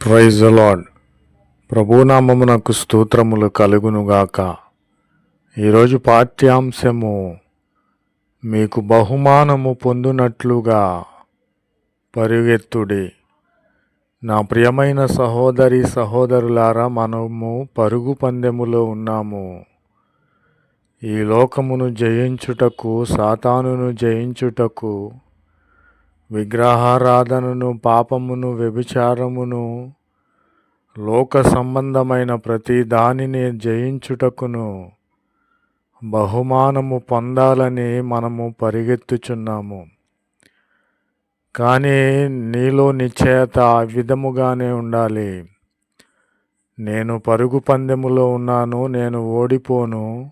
Praise lord ప్రభునామమునకు స్తోత్రములు కలుగునుగాక. ఈరోజు పాఠ్యాంశము మీకు బహుమానము పొందునట్లుగా పరుగెత్తుడి. నా ప్రియమైన సహోదరి సహోదరులారా మనము పరుగు పందెములో ఉన్నాము. ఈ లోకమును జయించుటకు సాతానును జయించుటకు విగ్రహారాధనను పాపమును వ్యభిచారమును లోక సంబంధమైన ప్రతి దానిని జయించుటకును బహుమానము పొందాలని మనము పరిగెత్తుచున్నాము. కానీ నీలో నిశ్చయత విధముగానే ఉండాలి. నేను పరుగు పందెములో ఉన్నాను నేను ఓడిపోను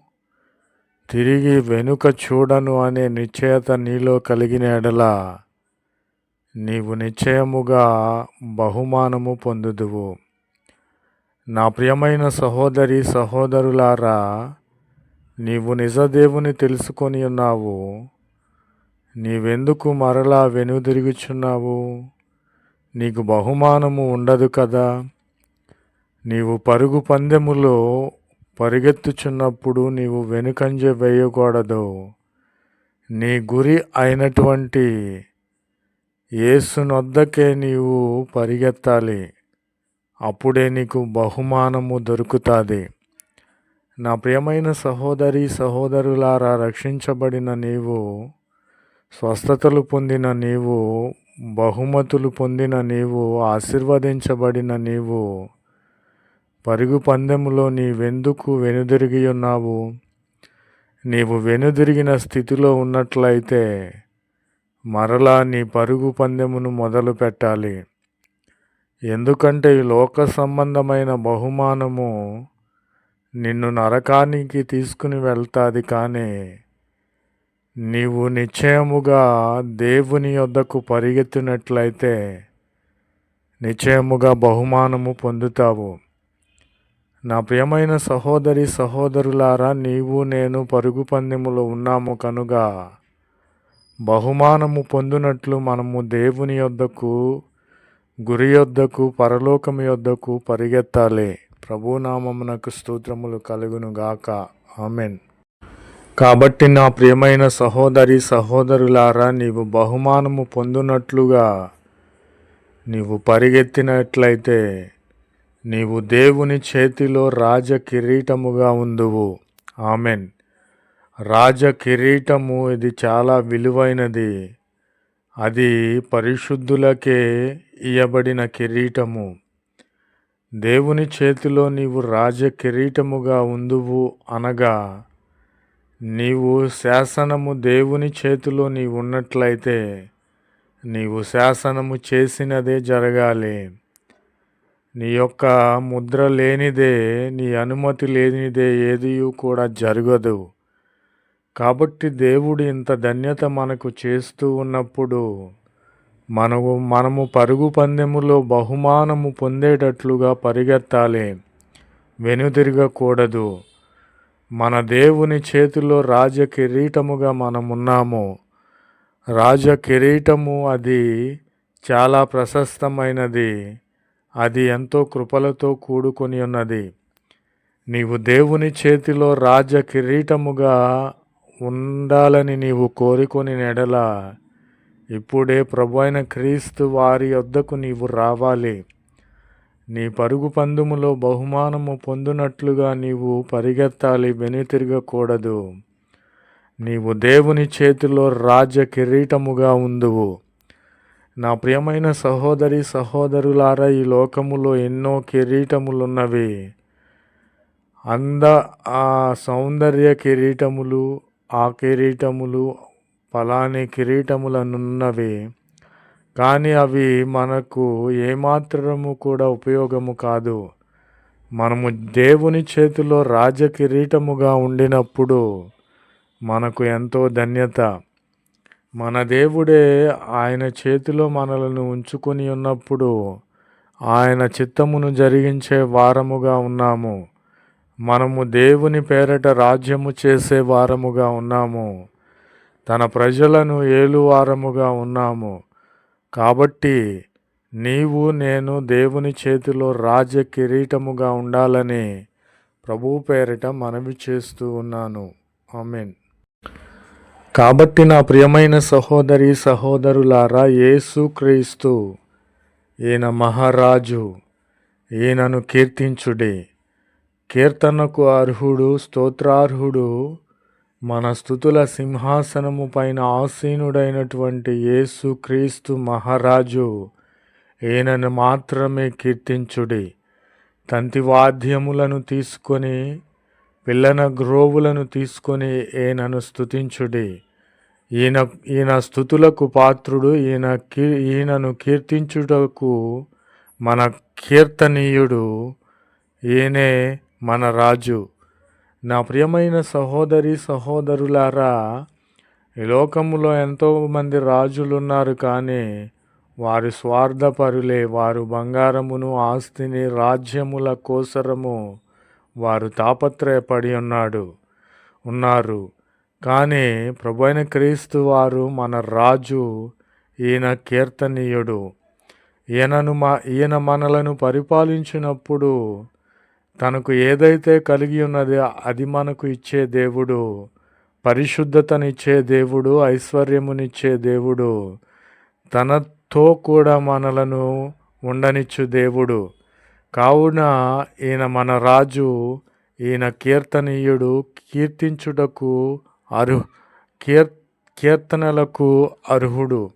తిరిగి వెనుక చూడను అనే నిశ్చయత నీలో కలిగిన ఎడల నీవు నిశ్చయముగా బహుమానము పొందుదువు. నా ప్రియమైన సహోదరి సహోదరులారా నీవు నిజదేవుని తెలుసుకొని ఉన్నావు. నీవెందుకు మరలా వెనుదిరుగుచున్నావు? నీకు బహుమానము ఉండదు కదా? నీవు పరుగు పందెములో పరిగెత్తుచున్నప్పుడు నీవు వెనుకంజ వేయకూడదు. నీ గురి అయినటువంటి యేసునొద్దకే నీవు పరిగెత్తాలి. అప్పుడే నీకు బహుమానము దొరుకుతుంది. నా ప్రియమైన సహోదరి సహోదరులారా రక్షించబడిన నీవు స్వస్థతలు పొందిన నీవు బహుమతులు పొందిన నీవు ఆశీర్వదించబడిన నీవు పరుగు పందెములో నీవెందుకు వెనుదిరిగి ఉన్నావు? నీవు వెనుదిరిగిన స్థితిలో ఉన్నట్లయితే మరలా నీ పరుగు పందెమును మొదలు పెట్టాలి. ఎందుకంటే ఈ లోక సంబంధమైన బహుమానము నిన్ను నరకానికి తీసుకుని వెళ్తాది కానీ నీవు నిశ్చయముగా దేవుని యొద్దకు పరిగెత్తినట్లయితే నిశ్చయముగా బహుమానము పొందుతావు. నా ప్రియమైన సహోదరి సహోదరులారా నీవు నేను పరుగు పందెములో ఉన్నాము కనుగా బహుమానము పొందినట్లు మనము దేవుని యొద్దకు గురి యొద్దకు పరలోకము యొద్దకు పరిగెత్తాలి. ప్రభునామమునకు స్తోత్రములు కలుగును గాక. ఆమెన్. కాబట్టి నా ప్రియమైన సహోదరి సహోదరులారా నీవు బహుమానము పొందునట్లుగా నీవు పరిగెత్తినట్లయితే నీవు దేవుని చేతిలో రాజ కిరీటముగా ఉందువు. ఆమెన్. రాజ కిరీటము ఇది చాలా విలువైనది. అది పరిశుద్ధులకే ఇయ్యబడిన కిరీటము. దేవుని చేతిలో నీవు రాజ కిరీటముగా ఉందువు అనగా నీవు శాసనము దేవుని చేతిలో నీవు ఉన్నట్లయితే నీవు శాసనము చేసినదే జరగాలి. నీ యొక్క ముద్ర లేనిదే నీ అనుమతి లేనిదే ఏది కూడా జరగదు. కాబట్టి దేవుడు ఇంత ధన్యత మనకు చేస్తూ ఉన్నప్పుడు మనము మనము పరుగు పందెములో బహుమానము పొందేటట్లుగా పరిగెత్తాలి. వెనుదిరగకూడదు. మన దేవుని చేతిలో రాజ కిరీటముగా మనమున్నాము. రాజ కిరీటము అది చాలా ప్రశస్తమైనది. అది ఎంతో కృపలతో కూడుకొని ఉన్నది. నీవు దేవుని చేతిలో రాజ కిరీటముగా ఉండాలని నీవు కోరుకొని నెడల ఇప్పుడే ప్రభు అయిన క్రీస్తు వారి వద్దకు నీవు రావాలి. నీ పరుగు పందుములో బహుమానము పొందినట్లుగా నీవు పరిగెత్తాలి వెనుతిరగకూడదు. నీవు దేవుని చేతిలో రాజ కిరీటముగా ఉందువు. నా ప్రియమైన సహోదరి సహోదరులారా ఈ లోకములో ఎన్నో కిరీటములున్నవి. అంద ఆ సౌందర్య కిరీటములు ఆ కిరీటములు ఫలాని కిరీటములనున్నవి. కానీ అవి మనకు ఏమాత్రము కూడా ఉపయోగము కాదు. మనము దేవుని చేతిలో రాజ కిరీటముగా ఉండినప్పుడు మనకు ఎంతో ధన్యత. మన దేవుడే ఆయన చేతిలో మనలను ఉంచుకొని ఉన్నప్పుడు ఆయన చిత్తమును జరిగించే వారముగా ఉన్నాము. మనము దేవుని పేరట రాజ్యము చేసే వారముగా ఉన్నాము. తన ప్రజలను ఏలువారముగా ఉన్నాము. కాబట్టి నీవు నేను దేవుని చేతిలో రాజ కిరీటముగా ఉండాలని ప్రభు పేరిట మనవి చేస్తూ ఉన్నాను. ఆమెన్. కాబట్టి నా ప్రియమైన సహోదరి సహోదరులారా యేసు క్రీస్తు ఈయన మహారాజు ఈయనను కీర్తించుడి. కీర్తనకు అర్హుడు స్తోత్రార్హుడు మన స్థుతుల సింహాసనము పైన ఆసీనుడైనటువంటి యేసు క్రీస్తు మహారాజు ఈయనను మాత్రమే కీర్తించుడి. తంతి వాద్యములను తీసుకొని పిల్లన గ్రోవులను తీసుకొని ఈయనను స్తుతించుడి ఈయన ఈయన స్థుతులకు పాత్రుడు ఈయన కీ ఈయనను కీర్తించుటకు మన కీర్తనీయుడు ఈయనే మన రాజు. నా ప్రియమైన సహోదరి సహోదరులారా ఈ లోకములో ఎంతోమంది రాజులు ఉన్నారు కానీ వారి స్వార్థపరులే వారు బంగారమును ఆస్తిని రాజ్యముల కోసరము వారు తాపత్రయపడి ఉన్నాడు ఉన్నారు. కానీ ప్రభు క్రీస్తు వారు మన రాజు ఈయన కీర్తనీయుడు. ఈయనను మా ఈయన మనలను పరిపాలించినప్పుడు తనకు ఏదైతే కలిగి ఉన్నదో అది మనకు ఇచ్చే దేవుడు పరిశుద్ధతనిచ్చే దేవుడు ఐశ్వర్యమునిచ్చే దేవుడు తనతో కూడా మనలను ఉండనిచ్చు దేవుడు. కావున ఈయన మన రాజు ఈయన కీర్తనీయుడు కీర్తించుటకు అర్హు కీర్ కీర్తనలకు అర్హుడు.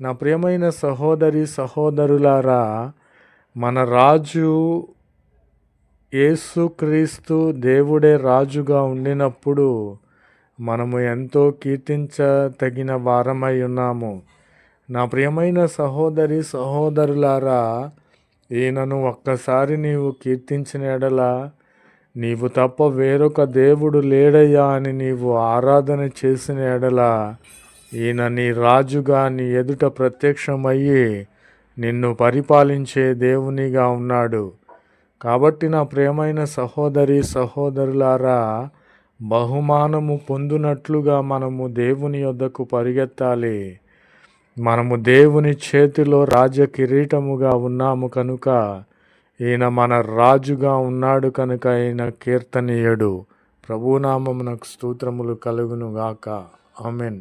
నా ప్రియమైన సహోదరి సహోదరులారా మన రాజు యేసుక్రీస్తు దేవుడే రాజుగా ఉండినప్పుడు మనము ఎంతో కీర్తించతగిన వారమై ఉన్నాము. నా ప్రియమైన సహోదరి సహోదరులారా ఈయనను ఒక్కసారి నీవు కీర్తించిన ఎడల నీవు తప్ప వేరొక దేవుడు లేడయ్యా అని నీవు ఆరాధన చేసిన ఎడల ఈయన నీ రాజుగా నీ ఎదుట ప్రత్యక్షమయ్యి నిన్ను పరిపాలించే దేవునిగా ఉన్నాడు. కాబట్టి నా ప్రేమైన సహోదరి సహోదరులారా బహుమానము పొందునట్లుగా మనము దేవుని యొద్దకు పరిగెత్తాలి. మనము దేవుని చేతిలో రాజ కిరీటముగా ఉన్నాము కనుక ఈయన మన రాజుగా ఉన్నాడు కనుక ఈయన కీర్తనీయుడు. ప్రభునామమునకు స్తోత్రములు కలుగును గాక ఆమెన్.